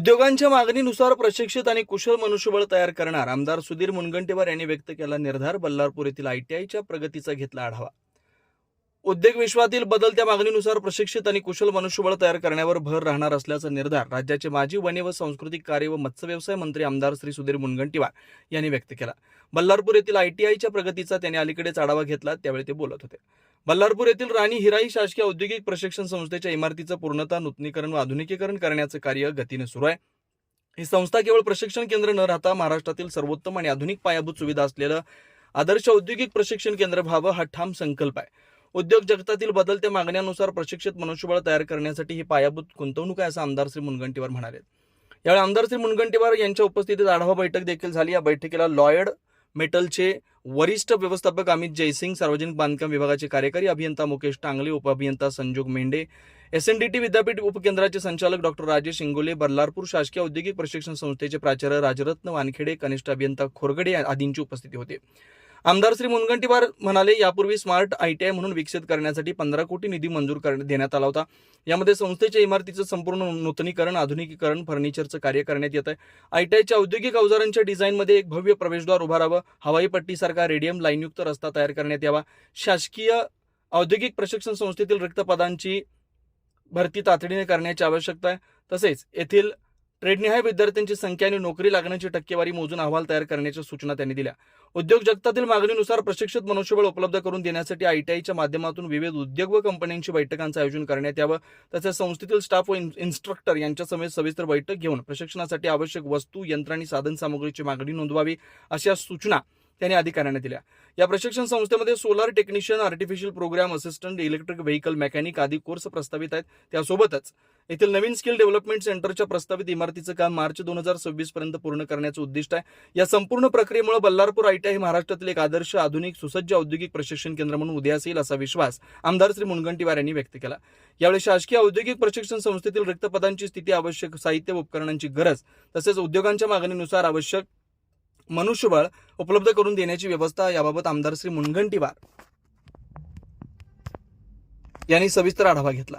उद्योगांच्या मागणीनुसार प्रशिक्षित आणि कुशल मनुष्यबळ तयार करणार आमदार सुधीर मुनगंटीवार यांनी व्यक्त केला निर्धार बल्लारपूर येथील आयटीआयच्या प्रगतीचा घेतला आढावा. उद्योग विश्वातील बदलत्या मागणीनुसार प्रशिक्षित आणि कुशल मनुष्यबळ तयार करण्यावर भर राहणार असल्याचा निर्धार राज्याचे माजी वने व सांस्कृतिक कार्य व मत्स्य व्यवसाय मंत्री आमदार श्री सुधीर मुनगंटीवार यांनी व्यक्त केला. बल्लारपूर येथील आयटीआयच्या प्रगतीचा त्यांनी अलीकडेच आढावा घेतला त्यावेळी ते बोलत होते. बल्लारपूर येथील राणी हिराई शासकीय औद्योगिक प्रशिक्षण संस्थेच्या इमारतीचं पूर्णतः नूतनीकरण व आधुनिकीकरण करण्याचं कार्य गतीने सुरू आहे. ही संस्था केवळ प्रशिक्षण केंद्र न राहता महाराष्ट्रातील सर्वोत्तम आणि आधुनिक पायाभूत सुविधा असलेलं आदर्श औद्योगिक प्रशिक्षण केंद्र व्हावं हा ठाम संकल्प आहे. उद्योग जगतातील बदलत्या मागण्यानुसार प्रशिक्षित मनुष्यबळ तयार करण्यासाठी ही पायाभूत गुंतवणूक आहे असं आमदार श्री मुनगंटीवार म्हणाले यावेळी आमदार श्री मुनगंटीवार यांच्या उपस्थितीत आढावा बैठक देखील झाली. या बैठकीला लॉयड मेटलचे वरिष्ठ व्यवस्थापक अमित जयसिंग सार्वजनिक बांधकाम विभागाचे कार्यकारी अभियंता मुकेश टांगले उपअभियंता Sanjog Mendhe S N D T विद्यापीठ उपकेंद्राचे संचालक डॉक्टर राजेश इंगोले बल्लारपूर शासकीय औद्योगिक प्रशिक्षण संस्थेचे प्राचार्य राजरत्न वानखेडे कनिष्ठ अभियंता खोरगडे आदींची उपस्थिती होती. आमदार श्री मुनगंटीवार म्हणाले यापूर्वी स्मार्ट आयटीआय म्हणून विकसित करण्यासाठी पंधरा कोटी निधी मंजूर करण्यात देण्यात आला होता. यामध्ये संस्थेच्या इमारतीचं संपूर्ण नूतनीकरण आधुनिकीकरण फर्निचरचं कार्य करण्यात येत आहे आयटीआयच्या औद्योगिक अवजारांच्या डिझाईनमध्ये एक भव्य प्रवेशद्वार उभारावं हवाई पट्टीसारखा रेडियम लाईनयुक्त रस्ता तयार करण्यात यावा. शासकीय औद्योगिक प्रशिक्षण संस्थेतील रिक्त पदांची भरती तातडीने करण्याची आवश्यकता आहे. तसेच येथील ट्रेडनिहाय विद्यार्थ्यांची संख्या आणि नोकरी लागण्याची टक्केवारी मोजून अहवाल तयार करण्याच्या सूचना त्यांनी दिल्या. उद्योग जगतातील मागणीनुसार प्रशिक्षित मनुष्यबळ उपलब्ध करून देण्यासाठी आयटीआयच्या माध्यमातून विविध उद्योग व कंपन्यांची बैठकांचं आयोजन करण्यात यावं. तसेच संस्थेतील स्टाफ व इन्स्ट्रक्टर यांच्यासमेत सविस्तर बैठक घेऊन प्रशिक्षणासाठी आवश्यक वस्तू यंत्र आणि साधनसामुग्रीची मागणी नोंदवावी अशा सूचना त्यांनी अधिकाऱ्यांना दिल्या. या प्रशिक्षण संस्थेमध्ये solar technician artificial program assistant electric vehicle mechanic आदी कोर्स प्रस्तावित आहेत. त्यासोबतच येथील नवीन स्किल डेव्हलपमेंट सेंटरच्या प्रस्तावित इमारतीचं काम मार्च दोन हजार सव्वीस पर्यंत पूर्ण करण्याचं उद्दिष्ट आहे. या संपूर्ण प्रक्रियेमुळे बल्लारपूर आयटीआय हे महाराष्ट्रातील एक आदर्श आधुनिक सुसज्ज औद्योगिक प्रशिक्षण केंद्र म्हणून उद्यास येईल असा विश्वास आमदार श्री मुनगंटीवार यांनी व्यक्त केला. यावेळी शासकीय औद्योगिक प्रशिक्षण संस्थेतील रिक्त पदांची स्थिती आवश्यक साहित्य व उपकरणांची गरज तसेच उद्योगांच्या मागणीनुसार आवश्यक मनुष्यबळ उपलब्ध करून देण्याची व्यवस्था याबाबत आमदार श्री मुनगंटीवार यांनी सविस्तर आढावा घेतला.